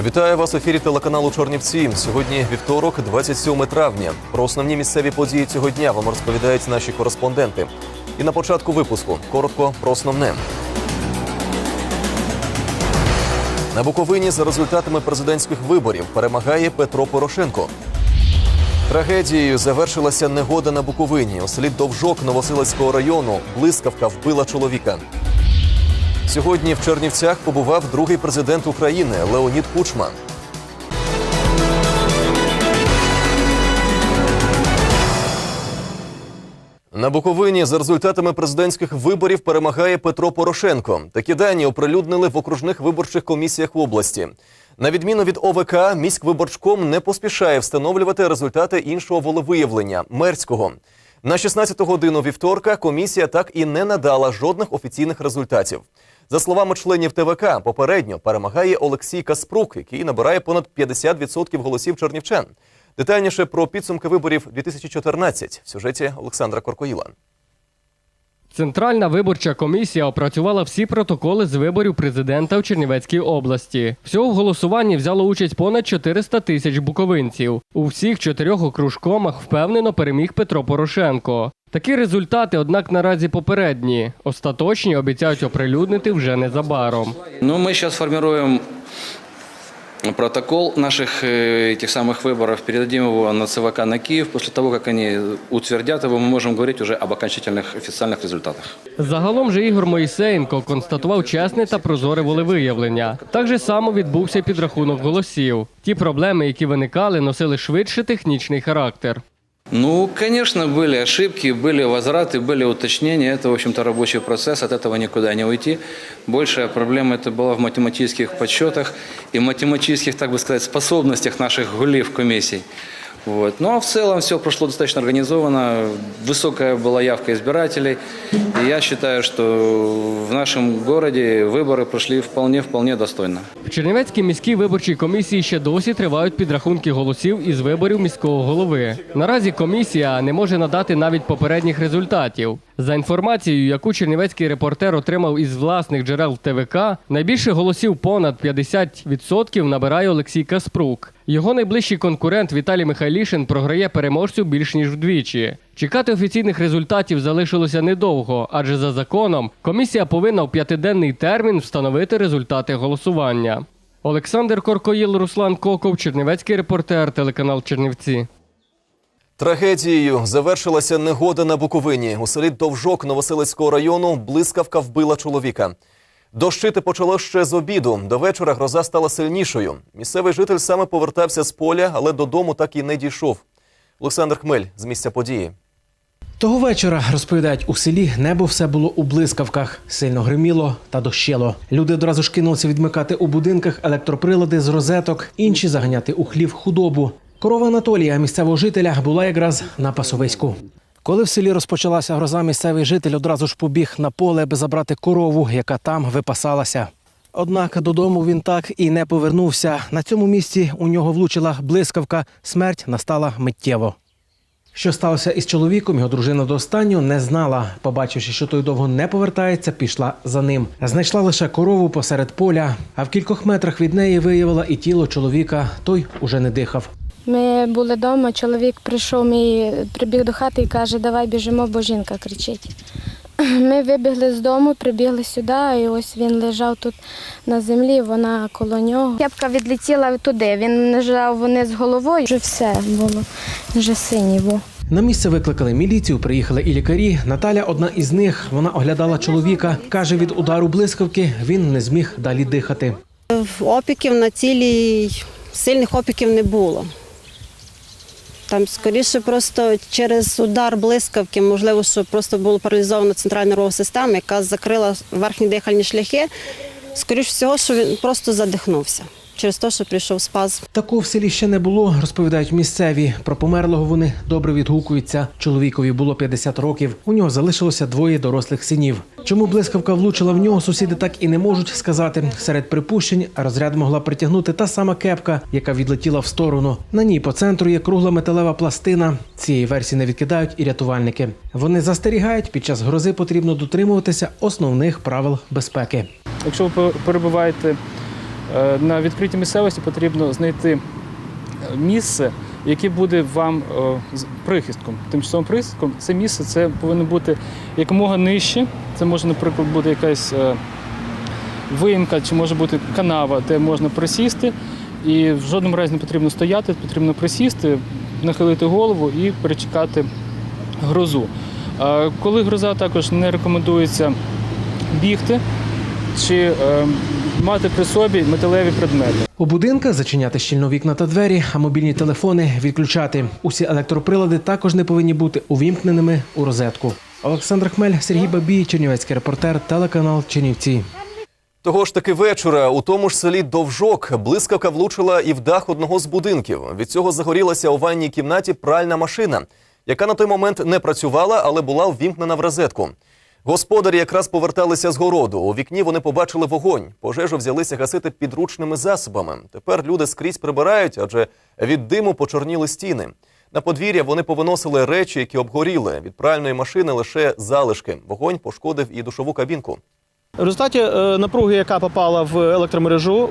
Вітаю вас в ефірі телеканалу Чорнівці. Сьогодні вівторок, 27 травня. Про основні місцеві події цього дня вам розповідають наші кореспонденти. І на початку випуску коротко про основне. На Буковині за результатами президентських виборів перемагає Петро Порошенко. Трагедією завершилася негода на Буковині. Селі Довжок Новосилицького району блискавка вбила чоловіка. Сьогодні в Чернівцях побував другий президент України Леонід Кучма. На Буковині за результатами президентських виборів перемагає Петро Порошенко. Такі дані оприлюднили в окружних виборчих комісіях в області. На відміну від ОВК, міськвиборчком не поспішає встановлювати результати іншого волевиявлення мерського. На 16 годину вівторка комісія так і не надала жодних офіційних результатів. За словами членів ТВК, попередньо перемагає Олексій Каспрук, який набирає понад 50% голосів чернівчан. Детальніше про підсумки виборів 2014 в сюжеті Олександра Коркоїла. Центральна виборча комісія опрацювала всі протоколи з виборів президента в Чернівецькій області. Всього в голосуванні взяло участь понад 400 тисяч буковинців. У всіх чотирьох окружкомах впевнено переміг Петро Порошенко. Такі результати, однак, наразі попередні. Остаточні обіцяють оприлюднити вже незабаром. Ну, мы сейчас формируем протокол наших э, этих самых выборов, передадим его на ЦВК на Киев. После того, как они утвердят его, мы можем говорить уже об окончательных официальных результатах. Загалом же Ігор Моїсеєнко констатував чесне та прозоре волевиявлення. Так же само відбувся підрахунок голосів. Ті проблеми, які виникали, носили швидше технічний характер. Ну, конечно, были ошибки, были возвраты, были уточнения. Это, в общем-то, рабочий процесс, от этого никуда не уйти. Большая проблема это была в математических подсчетах и математических, так бы сказать, способностях наших гулив комиссий. Вот. Ну а в целом все прошло достаточно организованно, высокая была явка избирателей. И я считаю, что в нашем городе выборы прошли вполне-вполне достойно. В Чернівецькій міській виборчій комісії ще досі тривають підрахунки голосів із виборів міського голови. Наразі комісія не може надати навіть попередніх результатів. За інформацією, яку чернівецький репортер отримав із власних джерел ТВК, найбільше голосів понад 50% набирає Олексій Каспрук. Його найближчий конкурент Віталій Михайлішин програє переможцю більш ніж вдвічі. Чекати офіційних результатів залишилося недовго, адже за законом комісія повинна в п'ятиденний термін встановити результати голосування. Олександр Коркоїл, Руслан Коков, Чернівецький репортер, телеканал Чернівці. Трагедією завершилася негода на Буковині. У селі Довжок Новоселицького району блискавка вбила чоловіка. Дощити почало ще з обіду. До вечора гроза стала сильнішою. Місцевий житель саме повертався з поля, але додому так і не дійшов. Олександр Хмель з місця події. Того вечора розповідають у селі небо все було у блискавках, сильно гриміло та дощило. Люди одразу ж кинулися відмикати у будинках електроприлади з розеток, інші заганяти у хлів худобу. Корова Анатолія, місцевого жителя, була якраз на пасовиську. Коли в селі розпочалася гроза, місцевий житель одразу ж побіг на поле, аби забрати корову, яка там випасалася. Однак додому він так і не повернувся. На цьому місці у нього влучила блискавка. Смерть настала миттєво. Що сталося із чоловіком, його дружина до останнього не знала. Побачивши, що той довго не повертається, пішла за ним. Знайшла лише корову посеред поля, а в кількох метрах від неї виявила і тіло чоловіка. Той уже не дихав. Ми були вдома, чоловік прийшов, мій прибіг до хати і каже, давай біжимо, бо жінка кричить. Ми вибігли з дому, прибігли сюди, і ось він лежав тут на землі, вона коло нього. Кепка відлетіла туди, він лежав вниз головою, вже все було, вже синій був. На місце викликали міліцію, приїхали і лікарі. Наталя одна із них. Вона оглядала чоловіка. Каже, від удару блискавки він не зміг далі дихати. Опіків на тілі сильних опіків не було. Там скоріше просто через удар блискавки, можливо, що просто була паралізована центральна нервова система, яка закрила верхні дихальні шляхи. Скоріше всього, що він просто задихнувся через те, що прийшов спазм. Такого в селі ще не було, розповідають місцеві. Про померлого вони добре відгукуються. Чоловікові було 50 років. У нього залишилося двоє дорослих синів. Чому блискавка влучила в нього, сусіди так і не можуть сказати. Серед припущень розряд могла притягнути та сама кепка, яка відлетіла в сторону. На ній по центру є кругла металева пластина. Цієї версії не відкидають і рятувальники. Вони застерігають, під час грози потрібно дотримуватися основних правил безпеки. Якщо ви перебуваєте На відкритій місцевості потрібно знайти е, місце, яке буде вам е, прихистком. Тимчасовим прихистком це місце це повинно бути якомога нижче. Це може, наприклад, бути якась е, виїмка чи може бути канава, де можна присісти. І в жодному разі не потрібно стояти, потрібно присісти, нахилити голову і перечекати грозу. Е, Коли гроза також не рекомендується бігти чи е, мати при собі металеві предмети. У будинках зачиняти щільно вікна та двері, а мобільні телефони відключати. Усі електроприлади також не повинні бути увімкненими у розетку. Олександр Хмель, Сергій Бабій, Чернівецький репортер, телеканал Чернівці. Того ж таки вечора у тому ж селі Довжок блискавка влучила і в дах одного з будинків. Від цього загорілася у ванній кімнаті пральна машина, яка на той момент не працювала, але була ввімкнена в розетку. Господарі якраз поверталися з городу. У вікні вони побачили вогонь. Пожежу взялися гасити підручними засобами. Тепер люди скрізь прибирають, адже від диму почорніли стіни. На подвір'я вони повиносили речі, які обгоріли. Від пральної машини лише залишки. Вогонь пошкодив і душову кабінку. В результаті е, напруги, яка попала в електромережу,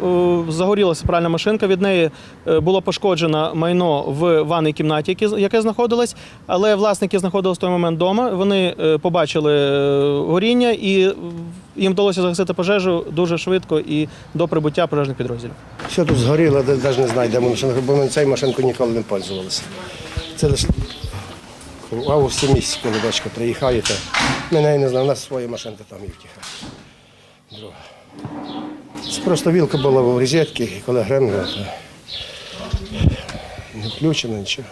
е, загорілася пральна машинка. Від неї е, було пошкоджено майно в ванній кімнаті, яке- знаходилось. Але власники знаходились в той момент вдома. Вони побачили горіння і їм вдалося загасити пожежу дуже швидко і до прибуття пожежних підрозділів. Все тут згоріло, навіть не знаю, де машинка, бо ми цією машинкою ніколи не пользувалися. Це лише в августі місяці, коли дочка приїхає, то ми не знаємо, у нас своя машинка там і втіха. Друга. Це просто вілка була в розетці, і коли гремнула, то не включено нічого.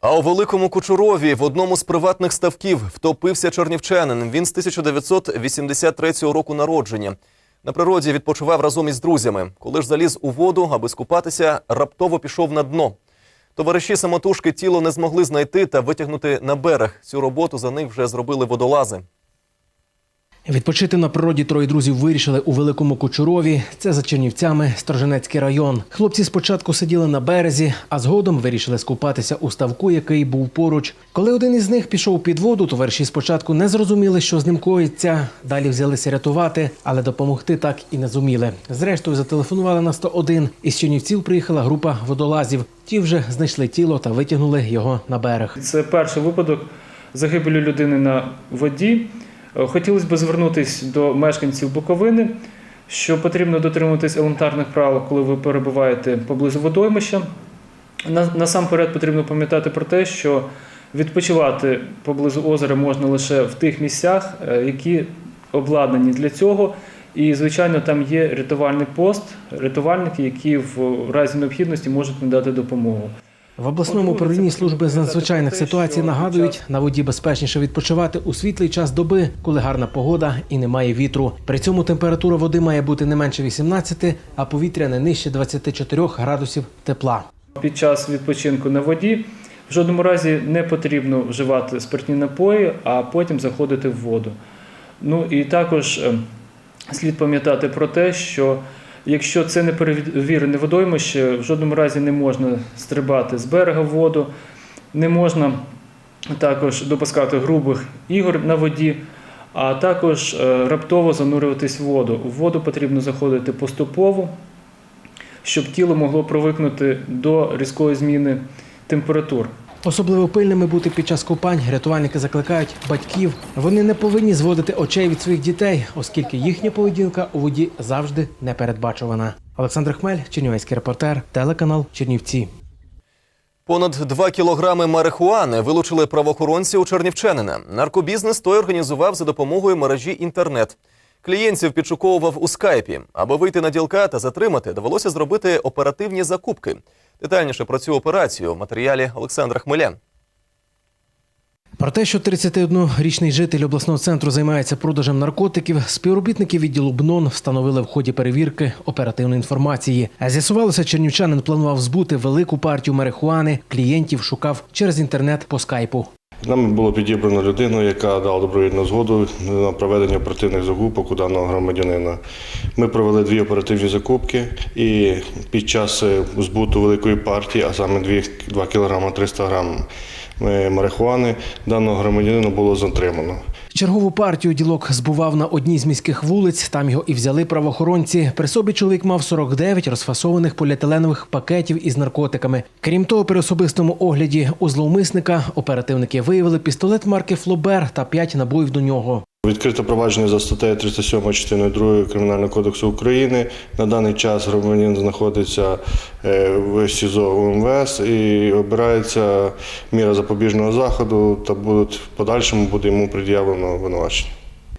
А у Великому Кучурові в одному з приватних ставків втопився чернівчанин. Він з 1983 року народження. На природі відпочивав разом із друзями. Коли ж заліз у воду, аби скупатися, раптово пішов на дно. Товариші самотужки тіло не змогли знайти та витягнути на берег. Цю роботу за них вже зробили водолази. Відпочити на природі троє друзів вирішили у Великому Кучурові. Це за Чернівцями, Сторженецький район. Хлопці спочатку сиділи на березі, а згодом вирішили скупатися у ставку, який був поруч. Коли один із них пішов під воду, товариші спочатку не зрозуміли, що з ним коїться. Далі взялися рятувати, але допомогти так і не зуміли. Зрештою, зателефонували на 101. Із Чернівців приїхала група водолазів. Ті вже знайшли тіло та витягнули його на берег. Це перший випадок загибелі людини на воді. Е, Хотілося б звернутися до мешканців Буковини, що потрібно дотримуватись елементарних правил, коли ви перебуваєте поблизу водоймища. Насамперед потрібно пам'ятати про те, що відпочивати поблизу озера можна лише в тих місцях, е, які обладнані для цього. І, звичайно, там є рятувальний пост, рятувальники, які в разі необхідності можуть надати допомогу. В обласному управлінні служби з надзвичайних ситуацій нагадують, на воді безпечніше відпочивати у світлий час доби, коли гарна погода і немає вітру. При цьому температура води має бути не менше 18, а повітря не нижче 24 градусів тепла. Під час відпочинку на воді в жодному разі не потрібно вживати спиртні напої, а потім заходити в воду. Ну і також е, слід пам'ятати про те, що якщо це не перевірене водоймище, в жодному разі не можна стрибати з берега в воду, не можна також допускати грубих ігор на воді, а також е, раптово занурюватись в воду. В воду потрібно заходити поступово, щоб тіло могло привикнути до різкої зміни температур. Особливо пильними бути під час купань рятувальники закликають батьків. Вони не повинні зводити очей від своїх дітей, оскільки їхня поведінка у воді завжди непередбачувана. Олександр Хмель, Чернівецький репортер, телеканал Чернівці. Понад 2 кілограми марихуани вилучили правоохоронці у Чернівчанина. Наркобізнес той організував за допомогою мережі інтернет. Клієнтів підшуковував у скайпі. Аби вийти на ділка та затримати, довелося зробити оперативні закупки. Детальніше про цю операцію в матеріалі Олександра Хмеля. Про те, що 31-річний житель обласного центру займається продажем наркотиків, співробітники відділу БНОН встановили в ході перевірки оперативної інформації. А З'ясувалося, чернівчанин планував збути велику партію марихуани. Клієнтів шукав через інтернет по скайпу. Нами було підібрано людину, яка дала добровільну згоду на проведення оперативних закупок у даного громадянина. Ми провели дві оперативні закупки, і під час е, збуту великої партії, а саме 2, 2 кг 300 грам е, марихуани, даного громадянина було затримано. Чергову партію ділок збував на одній з міських вулиць. Там його і взяли правоохоронці. При собі чоловік мав 49 розфасованих поліетиленових пакетів із наркотиками. Крім того, при особистому огляді у зловмисника оперативники виявили пістолет марки Флобер та 5 набоїв до нього. Відкрито провадження за статтею 307 частиною 2 Кримінального кодексу України. На даний час громадянин знаходиться е, в СІЗО УМВС і обирається міра запобіжного заходу та будуть в подальшому буде йому пред'явлено винувачення.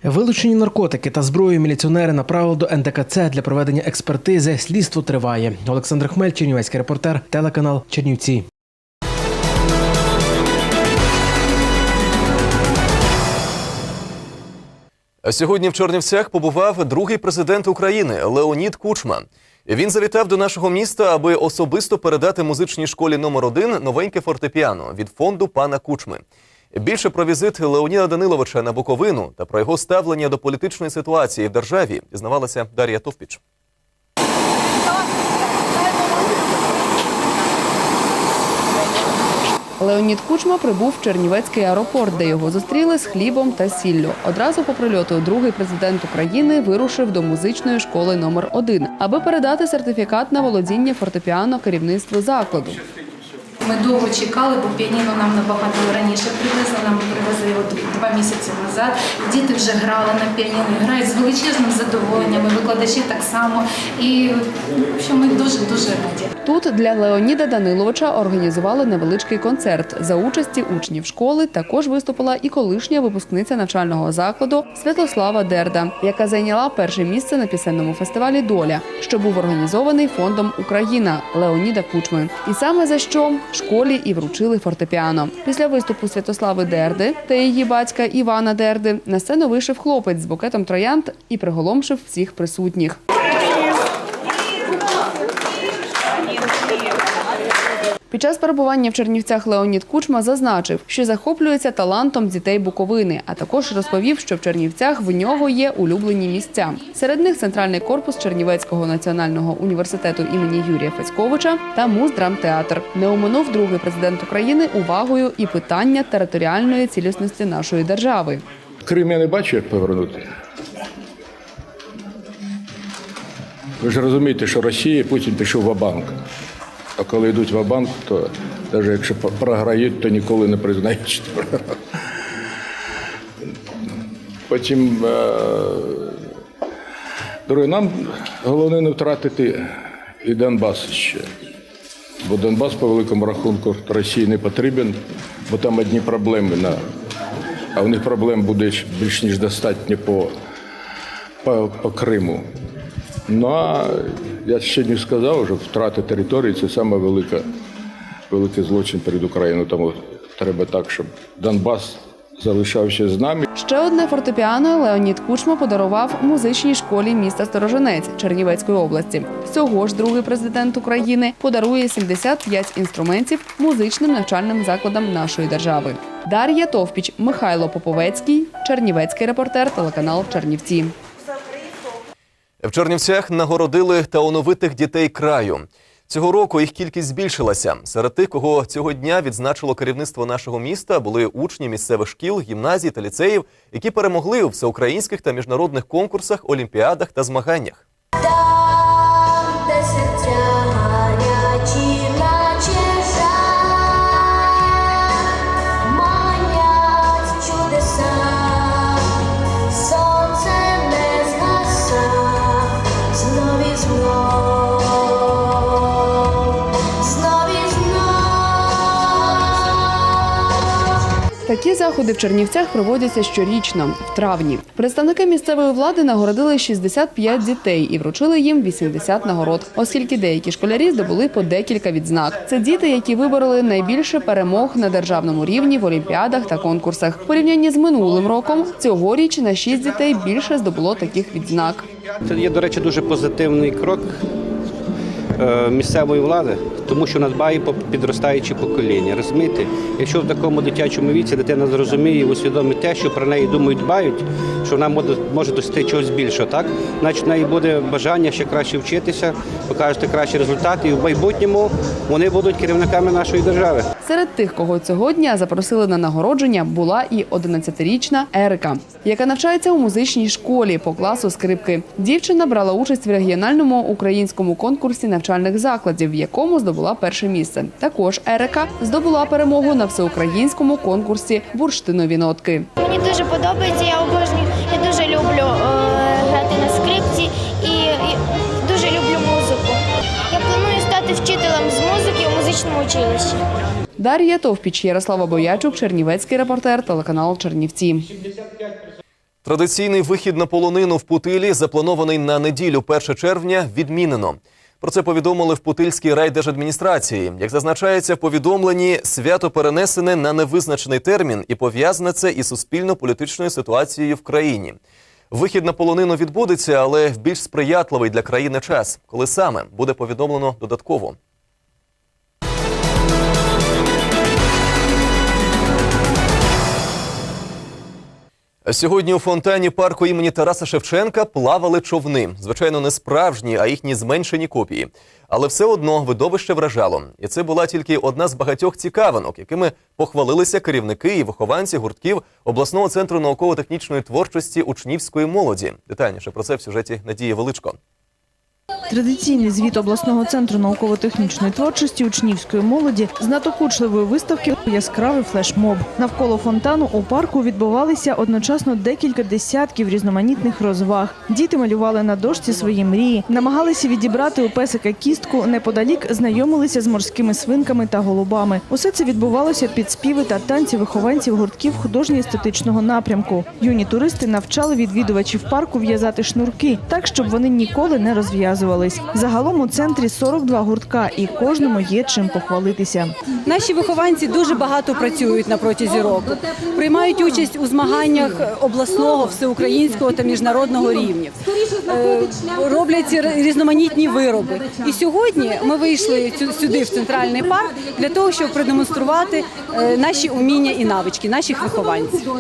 Вилучені наркотики та зброю міліціонери направили до НДКЦ для проведення експертизи. Слідство триває. Олександр Хмель, Чернівецький репортер, телеканал Чернівці. Сьогодні в Чорнівцях побував другий президент України Леонід Кучма. Він завітав до нашого міста, аби особисто передати музичній школі номер 1 новеньке фортепіано від фонду пана Кучми. Більше про візит Леоніда Даниловича на Буковину та про його ставлення до політичної ситуації в державі дізнавалася Дар'я Товпіч. Леонід Кучма прибув в Чернівецький аеропорт, де його зустріли з хлібом та сіллю. Одразу по прильоту другий президент України вирушив до музичної школи номер 1 аби передати сертифікат на володіння фортепіано керівництву закладу. Ми довго чекали, бо піаніно нам набагато раніше привезли. Нам привезли його два місяці назад. Діти вже грали на піаніно, грають з величезним задоволенням, і викладачі так само. І що ми дуже дуже раді. Тут для Леоніда Даниловича організували невеличкий концерт за участі учнів школи. Також виступила і колишня випускниця навчального закладу Святослава Дерда, яка зайняла перше місце на пісенному фестивалі Доля, що був організований фондом Україна Леоніда Кучми. І саме за що школі і вручили фортепіано. Після виступу Святослави Дерди та її батька Івана Дерди на сцену вийшов хлопець з букетом троянд і приголомшив всіх присутніх. Під час перебування в Чернівцях Леонід Кучма зазначив, що захоплюється талантом дітей Буковини, а також розповів, що в Чернівцях в нього є улюблені місця. Серед них центральний корпус Чернівецького національного університету імені Юрія Федьковича та Муздрамтеатр. Не оминув другий президент України увагою і питання територіальної цілісності нашої держави. Крим я не бачу, як повернути. Ви ж розумієте, що Росія Путін пішов в банк. А коли йдуть в банк, то навіть якщо програють, то ніколи не признають, що програли. Потім, е, друге, нам головне не втратити і Донбас ще. Бо Донбас, по великому рахунку, Росії не потрібен, бо там одні проблеми. На, а у них проблем буде більш ніж достатньо по, по, по Криму. Ну а я не сказав, що втрата території це саме велика, великий злочин перед Україною. Тому треба так, щоб Донбас залишався з нами. Ще одне фортепіано Леонід Кучма подарував музичній школі міста Сторожинець Чернівецької області. Цього ж другий президент України подарує 75 інструментів музичним навчальним закладам нашої держави. Дар'я Товпіч, Михайло Поповецький, Чернівецький репортер, телеканал Чернівці. В Чернівцях нагородили талановитих дітей краю. Цього року їх кількість збільшилася. Серед тих, кого цього дня відзначило керівництво нашого міста, були учні місцевих шкіл, гімназій та ліцеїв, які перемогли у всеукраїнських та міжнародних конкурсах, олімпіадах та змаганнях. Такі заходи в Чернівцях проводяться щорічно, в травні. Представники місцевої влади нагородили 65 дітей і вручили їм 80 нагород, оскільки деякі школярі здобули по декілька відзнак. Це діти, які вибороли найбільше перемог на державному рівні в олімпіадах та конкурсах. В порівнянні з минулим роком цьогоріч на 6 дітей більше здобуло таких відзнак. Це є, до речі, дуже позитивний крок місцевої влади, тому що нас дбає підростаюче покоління. Розумієте? Якщо в такому дитячому віці дитина зрозуміє і усвідомить те, що про неї думають, дбають, що вона може, досягти чогось більшого, так? Значить, в неї буде бажання ще краще вчитися, покажете кращі результати, і в майбутньому вони будуть керівниками нашої держави. Серед тих, кого цього дня запросили на нагородження, була і 11-річна Ерика, яка навчається у музичній школі по класу скрипки. Дівчина брала участь в регіональному українському конкурсі навчальних закладів, в якому здобула перше місце. Також Ерика здобула перемогу на всеукраїнському конкурсі бурштинові нотки. Мені дуже подобається, я обожнюю, я дуже люблю е, грати на скрипці і, і дуже люблю музику. Я планую стати вчителем з музики у музичному училищі. Дар'я Товпіч, Ярослава Боячук, Чернівецький репортер, телеканал Чернівці. Традиційний вихід на полонину в Путилі, запланований на неділю 1 червня, відмінено. Про це повідомили в Путильській райдержадміністрації. Як зазначається в повідомленні, свято перенесене на невизначений термін і пов'язане це із суспільно-політичною ситуацією в країні. Вихід на полонину відбудеться, але в більш сприятливий для країни час, коли саме буде повідомлено додатково. Сьогодні у фонтані парку імені Тараса Шевченка плавали човни. Звичайно, не справжні, а їхні зменшені копії. Але все одно видовище вражало. І це була тільки одна з багатьох цікавинок, якими похвалилися керівники і вихованці гуртків обласного центру науково-технічної творчості учнівської молоді. Детальніше про це в сюжеті Надії Величко. Традиційний звіт обласного центру науково-технічної творчості учнівської молоді з надокучливої виставки яскравий флешмоб. Навколо фонтану у парку відбувалися одночасно декілька десятків різноманітних розваг. Діти малювали на дошці свої мрії, намагалися відібрати у песика кістку, неподалік знайомилися з морськими свинками та голубами. Усе це відбувалося під співи та танці вихованців гуртків художньо-естетичного напрямку. Юні туристи навчали відвідувачів парку в'язати шнурки так, щоб вони ніколи не розв'язувались. Загалом у центрі 42 гуртка, і кожному є чим похвалитися. Наші вихованці дуже багато працюють на протязі року, приймають участь у змаганнях обласного, всеукраїнського та міжнародного рівнів. Е, Роблять різноманітні вироби. І сьогодні ми вийшли сюди, в центральний парк, для того, щоб продемонструвати е, наші уміння і навички наших вихованців.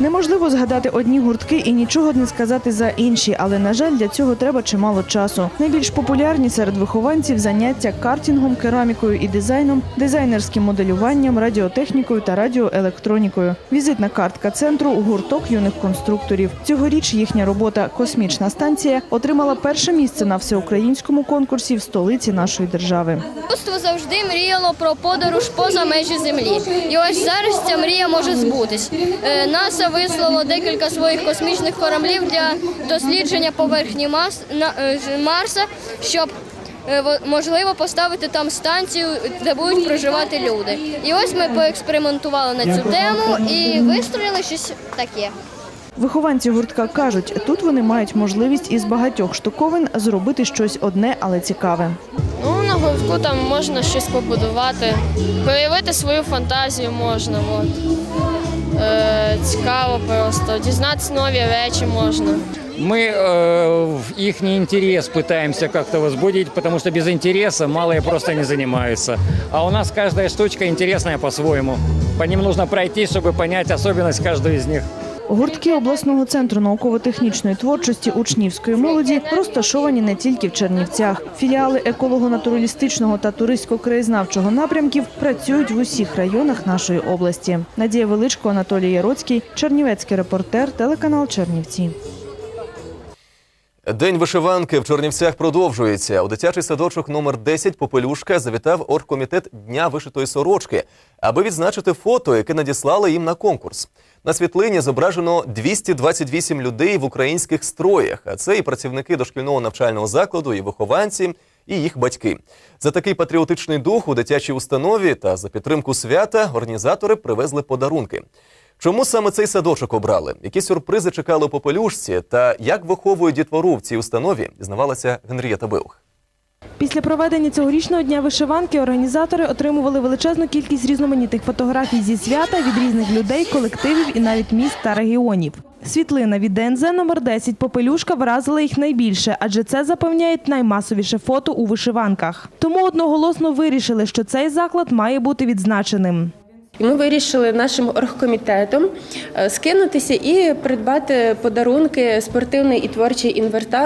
Неможливо згадати одні гуртки і нічого не сказати за інші, але на жаль, для цього треба чимало часу. Найбільш популярні серед вихованців заняття картінгом, керамікою і дизайном, дизайнерським моделюванням, радіотехнікою та радіоелектронікою. Візитна картка центру гурток юних конструкторів. Цьогоріч їхня робота Космічна станція отримала перше місце на всеукраїнському конкурсі в столиці нашої держави. Людство завжди мріяло про подорож поза межі землі. І ось зараз ця мрія може збутись. Е, НАСА вислало декілька своїх космічних кораблів для дослідження поверхні Мас- е, Марса, щоб е, можливо поставити там станцію, де будуть проживати люди. І ось ми поекспериментували на цю тему і вистроїли щось таке. Вихованці гуртка кажуть, тут вони мають можливість із багатьох штуковин зробити щось одне, але цікаве. Ну, на гуртку там можна щось побудувати, проявити свою фантазію можна. От. Е, цікаво просто, дізнатися нові речі можна Мы э, в их интерес пытаемся как-то возбудить, потому что без интереса малые просто не занимаются. А у нас каждая штучка интересная по-своему. По ним нужно пройти, чтобы понять особенность каждой из них. Гуртки обласного центру науково-технічної творчості учнівської молоді розташовані не тільки в Чернівцях. Філіали еколого-натуралістичного та туристсько-краєзнавчого напрямків працюють в усіх районах нашої області. Надія Величко, Анатолій Яроцький, Чернівецький репортер, телеканал Чернівці. День вишиванки в Чернівцях продовжується. У дитячий садочок номер 10 Попелюшка завітав оргкомітет Дня вишитої сорочки, аби відзначити фото, яке надіслали їм на конкурс. На світлині зображено 228 людей в українських строях, а це і працівники дошкільного навчального закладу, і вихованці, і їх батьки. За такий патріотичний дух у дитячій установі та за підтримку свята організатори привезли подарунки. Чому саме цей садочок обрали? Які сюрпризи чекали попелюшці? Та як виховують дітвору в цій установі, дізнавалася Генрієта Билх. Після проведення цьогорічного дня вишиванки організатори отримували величезну кількість різноманітних фотографій зі свята від різних людей, колективів і навіть міст та регіонів. Світлина від ДНЗ номер 10 Попелюшка вразила їх найбільше, адже це запевняють наймасовіше фото у вишиванках. Тому одноголосно вирішили, що цей заклад має бути відзначеним. І ми вирішили нашим оргкомітетом е, скинутися і придбати подарунки, спортивний і творчий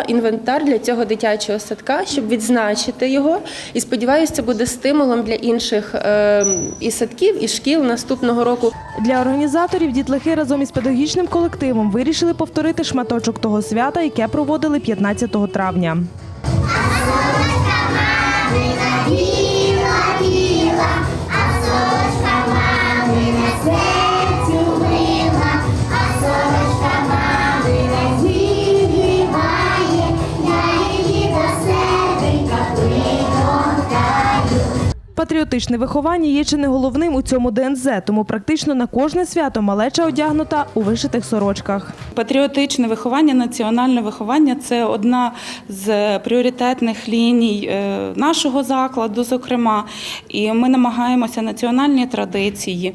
інвентар для цього дитячого садка, щоб відзначити його. І сподіваюся, це буде стимулом для інших е, і садків, і шкіл наступного року. Для організаторів дітлахи разом із педагогічним колективом вирішили повторити шматочок того свята, яке проводили 15 травня. Патріотичне виховання є чи не головним у цьому ДНЗ, тому практично на кожне свято малеча одягнута у вишитих сорочках. Патріотичне виховання, національне виховання це одна з пріоритетних ліній е, нашого закладу, зокрема. І ми намагаємося національні традиції.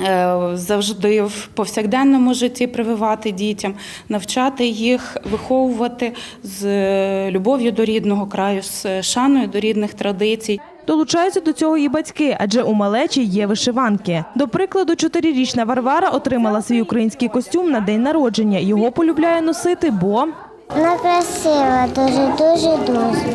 Е, Завжди в повсякденному житті прививати дітям, навчати їх виховувати з е, любов'ю до рідного краю, з шаною до рідних традицій. Долучаються до цього і батьки, адже у малечі є вишиванки. До прикладу, чотирирічна Варвара отримала свій український костюм на день народження. Його полюбляє носити, бо Вона красива, дуже, дуже, дуже.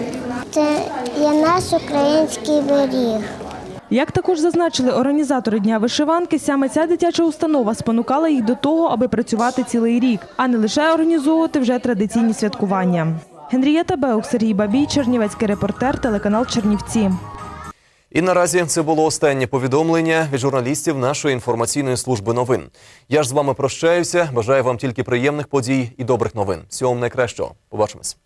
Це є наш український беріг. Як також зазначили організатори дня вишиванки, саме ця дитяча установа спонукала їх до того, аби працювати цілий рік, а не лише організовувати вже традиційні святкування. Генрієта Беук, Сергій Бабій, Чернівецький репортер, телеканал Чернівці. І наразі це було останнє повідомлення від журналістів нашої інформаційної служби новин. Я ж з вами прощаюся. Бажаю вам тільки приємних подій і добрих новин. Всього вам найкращого. Побачимось.